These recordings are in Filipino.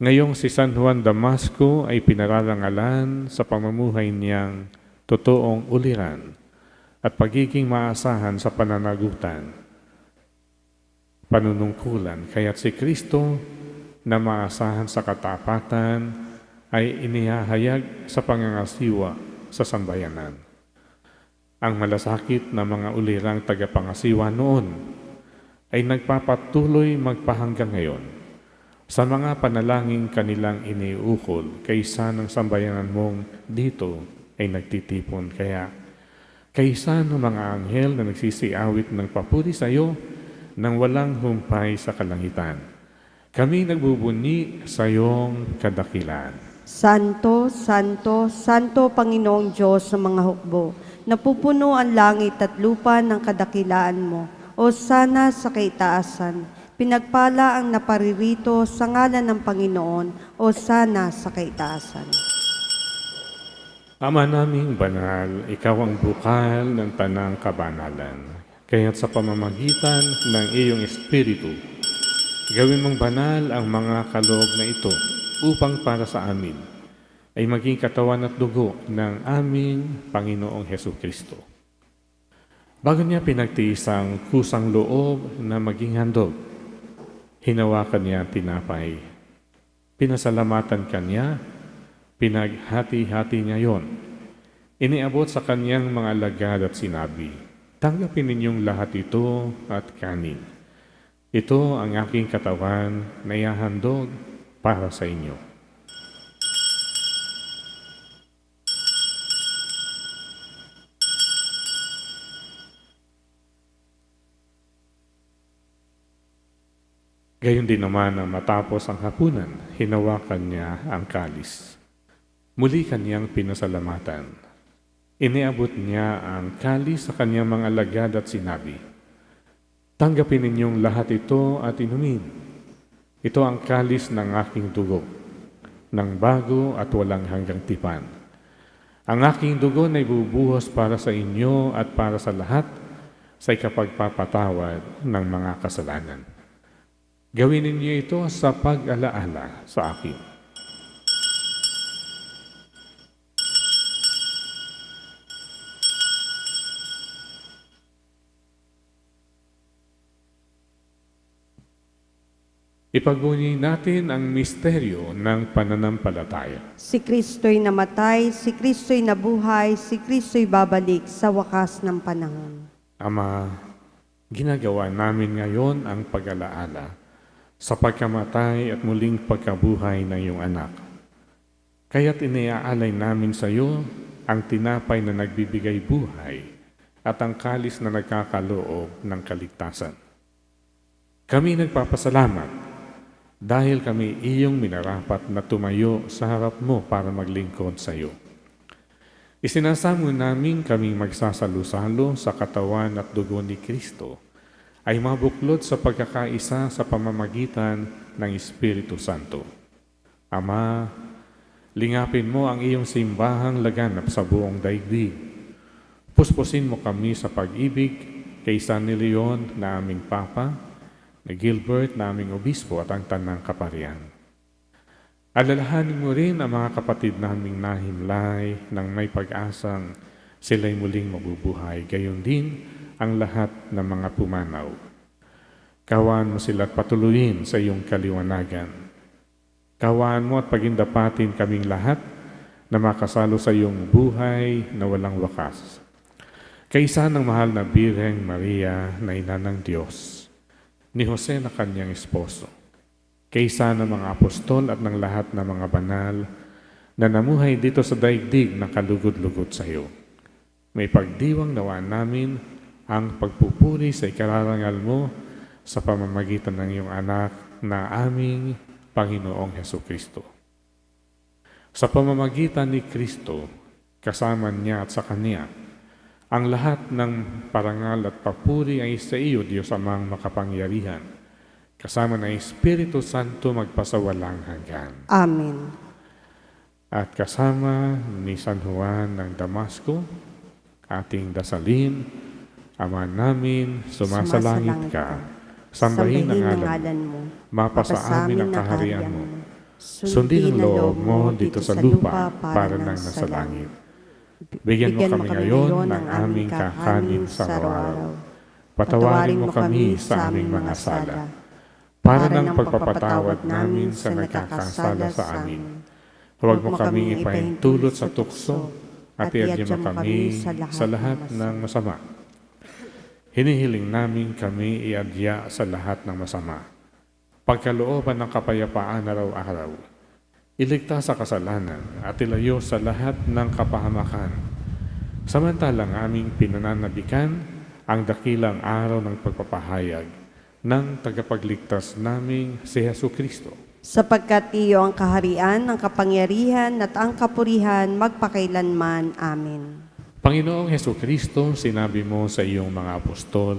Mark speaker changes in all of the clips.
Speaker 1: Ngayong si San Juan Damasco ay pinararangalan sa pamumuhay niyang totoong uliran at pagiging maasahan sa pananagutan, panunungkulan. Kaya't si Kristo na maasahan sa katapatan ay inihahayag sa pangangasiwa sa sambayanan. Ang malasakit na mga ulirang tagapangasiwa noon ay nagpapatuloy magpahanggang ngayon sa mga panalangin kanilang iniukol kaysa ng sambayanan mong dito ay nagtitipon. Kaya kaysa ng mga anghel na nagsisiawit ng papuri sa iyo nang walang humpay sa kalangitan. Kami nagbubuni sa iyong kadakilan.
Speaker 2: Santo, Santo, Santo Panginoong Diyos sa mga hukbo, napupuno ang langit at lupa ng kadakilaan mo. O sana sa kaitaasan, pinagpala ang naparirito sa ngalan ng Panginoon, o sana sa kaitaasan.
Speaker 1: Ama naming banal, ikaw ang bukal ng tanang kabanalan. Kaya't sa pamamagitan ng iyong Espiritu, gawin mong banal ang mga kaloob na ito upang para sa amin ay maging katawan at dugo ng aming Panginoong Heso Kristo. Bago niya pinagtiis ang kusang loob na maging handog, hinawakan niya tinapay. Pinasalamatan kanya, pinaghati-hati niya yon. Iniabot sa kanyang mga alagad at sinabi, Tanggapin ninyong lahat ito at kanin. Ito ang aking katawan na ihahandog para sa inyo. Gayon din naman na matapos ang hapunan, hinawakan niya ang kalis. Muli kanyang pinasalamatan. Iniabot niya ang kalis sa kanyang mga alagad at sinabi, Tanggapin ninyong lahat ito at inumin. Ito ang kalis ng aking dugo, ng bago at walang hanggang tipan. Ang aking dugo na ibubuhos para sa inyo at para sa lahat sa ikapagpapatawad ng mga kasalanan. Gawin ninyo ito sa pag-alaala sa akin. Ipagbunyi natin ang misteryo ng pananampalataya.
Speaker 2: Si Kristo'y namatay, si Kristo'y nabuhay, si Kristo'y babalik sa wakas ng panahon.
Speaker 1: Ama, ginagawa namin ngayon ang pag-alaala sa pagkamatay at muling pagkabuhay ng iyong anak. Kaya't iniaalay namin sa iyo ang tinapay na nagbibigay buhay at ang kalis na nagkakaloob ng kaligtasan. Kami nagpapasalamat dahil kami iyong minarapat na tumayo sa harap mo para maglingkod sa iyo. Isinasamo namin kaming magsasalo-salo sa katawan at dugo ni Kristo ay mabuklod sa pagkakaisa sa pamamagitan ng Espiritu Santo. Ama, lingapin mo ang iyong simbahang laganap sa buong daigdig. Puspusin mo kami sa pag-ibig kay San Leon na aming Papa, na Gilbert na aming Obispo at ang Tanang Kaparian. Alalahanin mo rin ang mga kapatid naming nahimlay ng may pag-asang sila'y muling mabubuhay. Gayon din ang lahat ng mga pumanaw. Kawan mo sila at patuloyin sa iyong kaliwanagan. Kawan mo at pagindapatin kaming lahat na makasalo sa iyong buhay na walang wakas. Kaisa ng mahal na Birheng Maria na ina ng Diyos, ni Jose na kanyang esposo, kaysa ng mga apostol at ng lahat ng mga banal na namuhay dito sa daigdig na kalugod-lugod sa iyo. May pagdiwang nawa namin ang pagpupuri sa ikararangal mo sa pamamagitan ng iyong anak na aming Panginoong Heso Kristo. Sa pamamagitan ni Kristo, kasama niya at sa Kanya, ang lahat ng parangal at papuri ay sa iyo, Diyos amang makapangyarihan. Kasama ng Espiritu Santo magpasawalang hanggan.
Speaker 2: Amen.
Speaker 1: At kasama ni San Juan ng Damasco, ating dasalin, Ama namin, sumasalangit ka. Sambahin ang ngalan mo. Mapasa amin ang kaharian mo. Sundin ang loob mo dito sa lupa para nang nasa langit. Bigyan mo kami ngayon ng aming kakanin sa araw-araw. Patawarin mo kami sa aming mga sala, para ng pagpapatawad namin sa nagkakasala sa amin. Huwag mo kaming ipahintulot sa tukso at iadya mo kami sa lahat ng masama. Hinihiling namin kami iadya sa lahat ng masama. Pagkalooban ng kapayapaan araw-araw, iligtas sa kasalanan at ilayo sa lahat ng kapahamakan. Samantalang aming pinananabikan ang dakilang araw ng pagpapahayag ng tagapagligtas naming si Heso Kristo.
Speaker 2: Sapagkat iyo ang kaharian, ang kapangyarihan at ang kapurihan magpakailanman. Amen.
Speaker 1: Panginoong Heso Kristo, sinabi mo sa iyong mga apostol,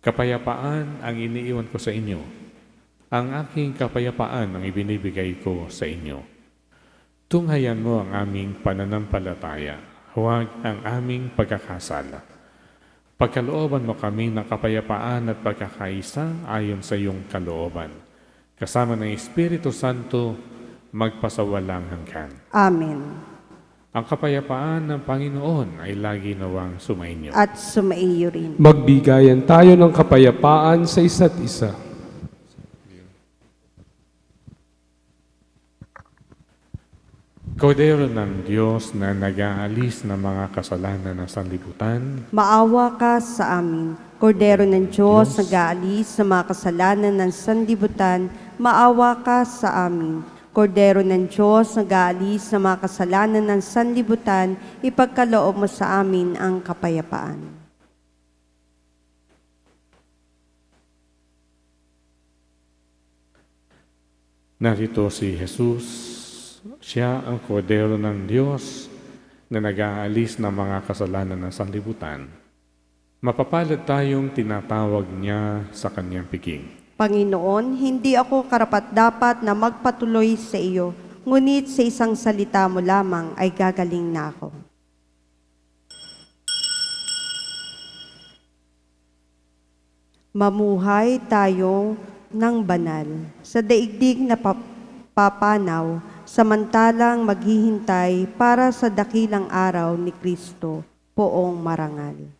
Speaker 1: Kapayapaan ang iniiwan ko sa inyo. Ang aking kapayapaan ang ibinibigay ko sa inyo. Tunghayan mo ang aming pananampalataya, huwag ang aming pagkakasala. Pagkalooban mo kami ng kapayapaan at pagkakaisa ayon sa iyong kalooban. Kasama ng Espiritu Santo, magpasawalang hanggan.
Speaker 2: Amen.
Speaker 1: Ang kapayapaan ng Panginoon ay lagi nawang sumainyo.
Speaker 2: At sumaiyo rin.
Speaker 3: Magbigayan tayo ng kapayapaan sa isa't isa.
Speaker 1: Kordero ng Diyos na nag-aalis ng mga kasalanan ng sanlibutan,
Speaker 2: Maawa ka sa amin. Kordero ng Diyos, nag-aalis sa mga kasalanan ng sandibutan, maawa ka sa amin. Kordero ng Diyos, nag-aalis sa mga kasalanan ng sanlibutan, ipagkaloob mo sa amin ang kapayapaan.
Speaker 1: narito si Jesus. Siya ang kordero ng Diyos na nag-aalis ng mga kasalanan ng sanlibutan. Mapapalad tayong tinatawag niya sa kanyang piking.
Speaker 2: Panginoon, hindi ako karapat-dapat na magpatuloy sa iyo, ngunit sa isang salita mo lamang ay gagaling na ako. Mamuhay tayo ng banal sa daigdig na pap- papanaw, samantalang maghihintay para sa dakilang araw ni Kristo, poong marangal.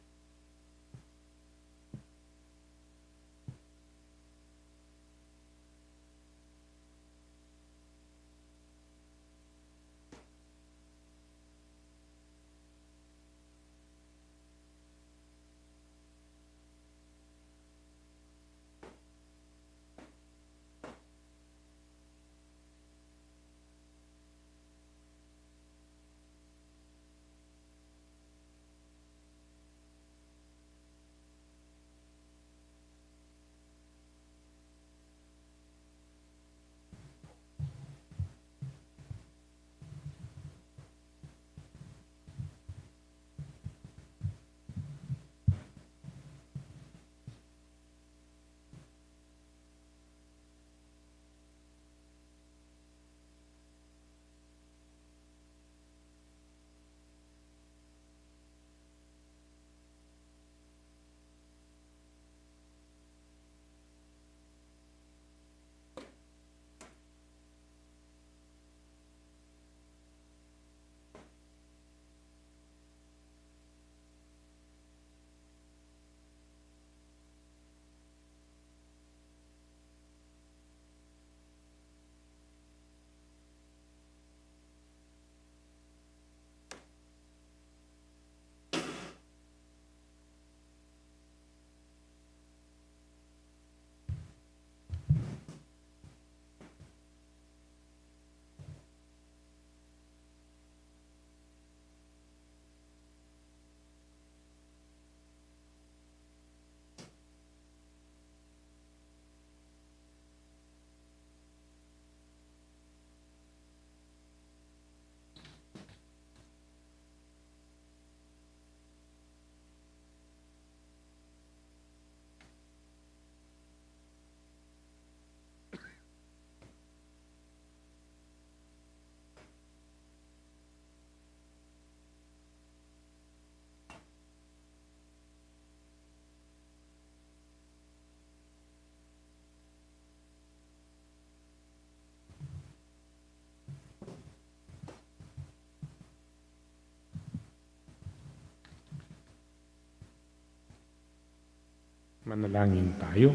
Speaker 1: Manalangin tayo.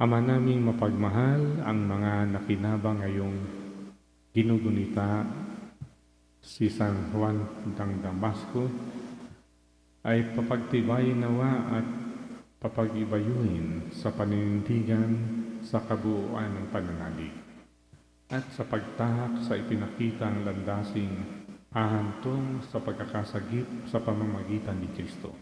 Speaker 1: Ama naming mapagmahal ang mga nakinabang ngayong ginugunita si San Juan ng Damasco ay papagtibayin nawa at papag-ibayuhin sa paninindigan sa kabuuan ng pananalig at sa pagtahak sa ipinakitang landasing ahantong sa pagkakasagip sa pamamagitan ni Kristo.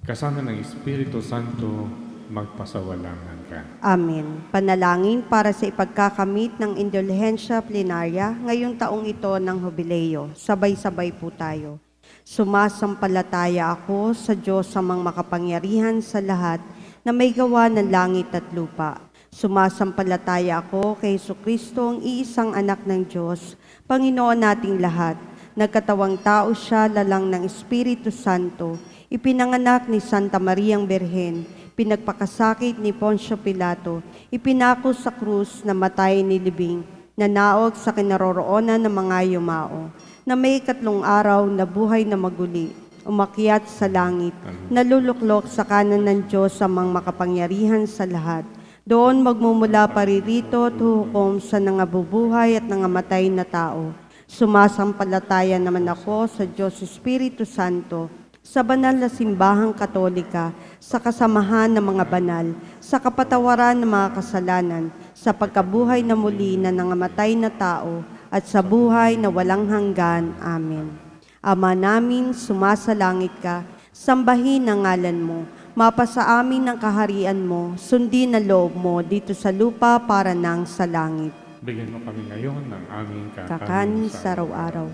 Speaker 1: Kasama ng Espiritu Santo, magpasawalang hanggan.
Speaker 2: Amen. Panalangin para sa ipagkakamit ng indulhensya plenarya ngayong taong ito ng Jubileo. Sabay-sabay po tayo. Sumasampalataya ako sa Diyos mga makapangyarihan sa lahat na may gawa ng langit at lupa. Sumasampalataya ako kay Kristo ang iisang anak ng Diyos, Panginoon nating lahat. Nagkatawang tao siya lalang ng Espiritu Santo, ipinanganak ni Santa Mariang Berhen, pinagpakasakit ni Poncio Pilato, ipinako sa krus na matay ni Libing, nanaog sa kinaroroonan ng mga yumao, na may katlong araw na buhay na maguli, umakyat sa langit, naluluklok sa kanan ng Diyos sa mga makapangyarihan sa lahat. Doon magmumula paririto at huhukom sa nangabubuhay at nangamatay na tao. Sumasampalataya naman ako sa Diyos Espiritu Santo, sa banal na simbahang katolika, sa kasamahan ng mga banal, sa kapatawaran ng mga kasalanan, sa pagkabuhay na muli na nangamatay na tao, at sa buhay na walang hanggan. Amen. Ama namin, sumasalangit ka, sambahin ang ngalan mo, mapasa amin ang kaharian mo, sundin ang loob mo dito sa lupa para nang sa langit.
Speaker 1: Bigyan mo kami ngayon ng aming
Speaker 2: Kakanin sa araw-araw.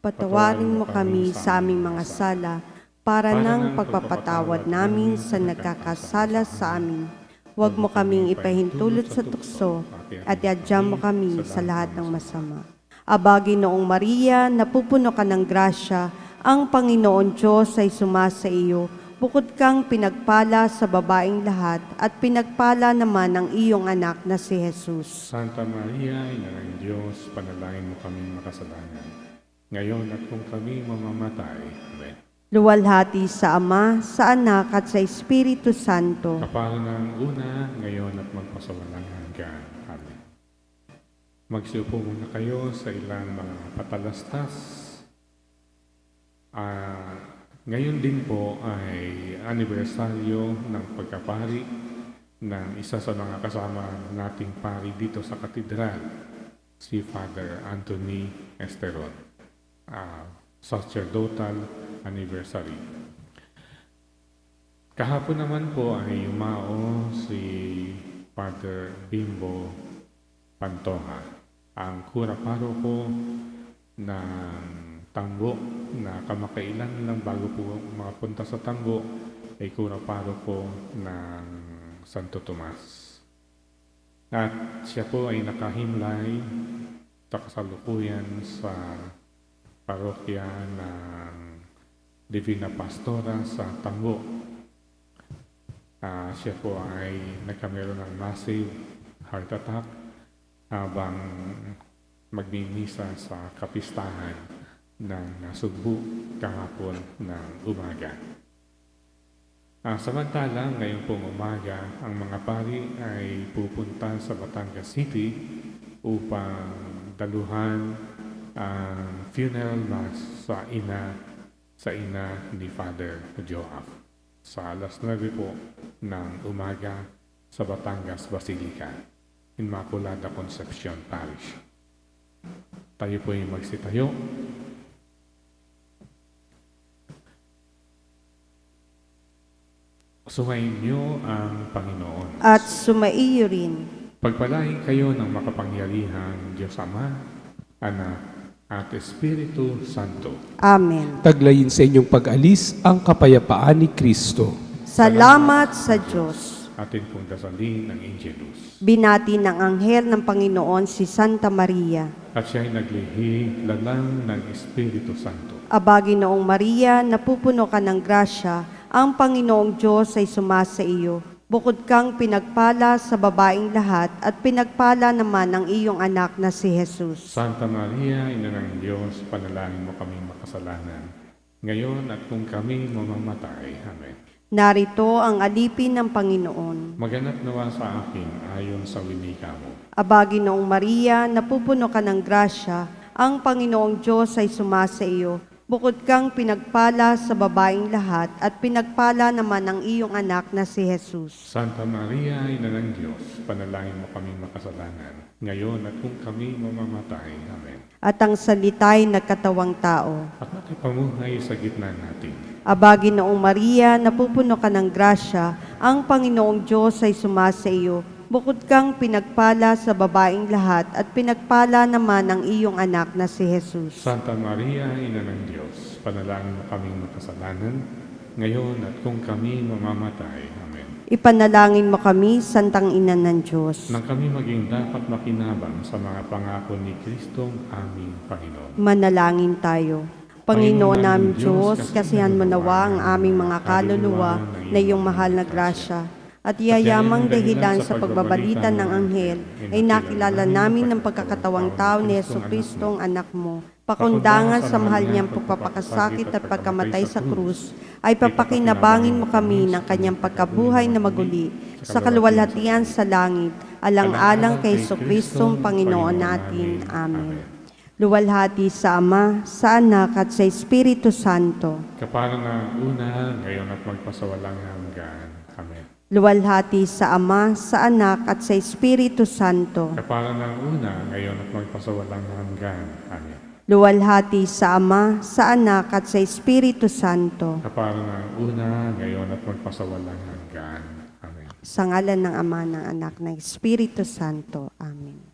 Speaker 2: Patawarin mo kami sa aming mga sala, para nang pagpapatawad namin sa nagkakasala sa amin. Huwag mo kaming ipahintulot sa tukso, at iadyan mo kami sa lahat ng masama. Abagi noong Maria, napupuno ka ng grasya, ang Panginoon Diyos ay sumasa iyo, bukod kang pinagpala sa babaeng lahat, at pinagpala naman ang iyong anak na si Jesus.
Speaker 1: Santa Maria, Ina ng Diyos, panalangin mo kami makasalanan. Ngayon at kung kami mamamatay. Amen.
Speaker 2: Luwalhati sa Ama, sa Anak at sa Espiritu Santo.
Speaker 1: Kapal ng una, ngayon at magpasawalang hanggan. Amen. Magsiupo muna kayo sa ilang mga patalastas. Ah, ngayon din po ay anibersaryo ng pagkapari ng isa sa mga kasama nating pari dito sa katedral, si Father Anthony Esteron. Ah, sacerdotal anniversary. Kahapon naman po ay umao si Father Bimbo Pantoja, ang kura paroko ng Tangbo na kamakailan lang bago po makapunta sa Tangbo ay kura paroko ng Santo Tomas. At siya po ay nakahimlay sa kasalukuyan sa parokya ng Divina Pastora sa Tangbo. Ah, siya po ay nagkameron ng massive heart attack habang magmimisa sa kapistahan ng nasugbo kahapon ng umaga. Ah, samantala, ngayon pong umaga, ang mga pari ay pupunta sa Batangas City upang daluhan ang funeral mass sa ina sa ina ni Father Joab sa alas 9 po ng umaga sa Batangas Basilica, Immaculada Concepcion Parish. Tayo po ay magsitayo. Sumayin niyo ang Panginoon.
Speaker 2: At sumaiyo rin.
Speaker 1: Pagpalain kayo ng makapangyarihang Diyos Ama, Anak, at Espiritu Santo.
Speaker 2: Amen.
Speaker 3: Taglayin sa inyong pag-alis ang kapayapaan ni Kristo.
Speaker 2: Salamat sa Diyos.
Speaker 1: Atin pong dasalin ang Angelus.
Speaker 2: Binati ng anghel ng Panginoon si Santa Maria.
Speaker 1: At siya ay naglihi lalang ng Espiritu Santo.
Speaker 2: Abagi noong Maria, napupuno ka ng grasya, ang Panginoong Diyos ay sumasa iyo. Bukod kang pinagpala sa babaeng lahat at pinagpala naman ang iyong anak na si Jesus.
Speaker 1: Santa Maria, Ina ng Diyos, panalangin mo kami makasalanan. ngayon at kung kami mamamatay. Amen.
Speaker 2: Narito ang alipin ng Panginoon.
Speaker 1: Maganap nawa sa akin ayon sa winika mo.
Speaker 2: Abagi noong Maria, napupuno ka ng grasya, ang Panginoong Diyos ay sumasa iyo. Bukod kang pinagpala sa babaeng lahat at pinagpala naman ang iyong anak na si Jesus.
Speaker 1: Santa Maria, Ina ng Diyos, panalangin mo kami makasalanan, ngayon at kung kami mamamatay. Amen.
Speaker 2: At ang salita'y nagkatawang tao.
Speaker 1: At nakipamuhay sa gitna natin.
Speaker 2: Abagi noong Maria, napupuno ka ng grasya, ang Panginoong Diyos ay sumasa iyo. Bukod kang pinagpala sa babaeng lahat at pinagpala naman ang iyong anak na si Jesus.
Speaker 1: Santa Maria, Ina ng Diyos, panalangin mo kaming makasalanan, ngayon at kung kami mamamatay. Amen.
Speaker 2: Ipanalangin mo kami, Santang Ina ng Diyos.
Speaker 1: Nang kami maging dapat makinabang sa mga pangako ni Kristong aming Panginoon.
Speaker 2: Manalangin tayo. Panginoon namin Diyos, kasihan mo nawa ang aming mga kaluluwa na iyong mahal na grasya. At yayamang dahilan sa pagbabalita ng anghel ay nakilala namin ng pagkakatawang tao ni Yesu Kristo ang anak mo. Pakundangan sa mahal niyang pagpapakasakit at pagkamatay sa krus, ay papakinabangin mo kami ng kanyang pagkabuhay na maguli sa kaluwalhatian sa langit, alang-alang kay Yesu Kristo ang Panginoon natin. Amen. Luwalhati sa Ama, sa Anak at sa Espiritu Santo.
Speaker 1: Kapara na una, ngayon at magpasawalang hanggan.
Speaker 2: Luwalhati sa Ama, sa Anak at sa Espiritu Santo.
Speaker 1: Kapara ng una, ngayon at magpasawalang hanggan. Amen.
Speaker 2: Luwalhati sa Ama, sa Anak at sa Espiritu Santo.
Speaker 1: Kapara ng una, ngayon at magpasawalang hanggan. Amen.
Speaker 2: Sa ngalan ng Ama, ng Anak, ng Espiritu Santo. Amen.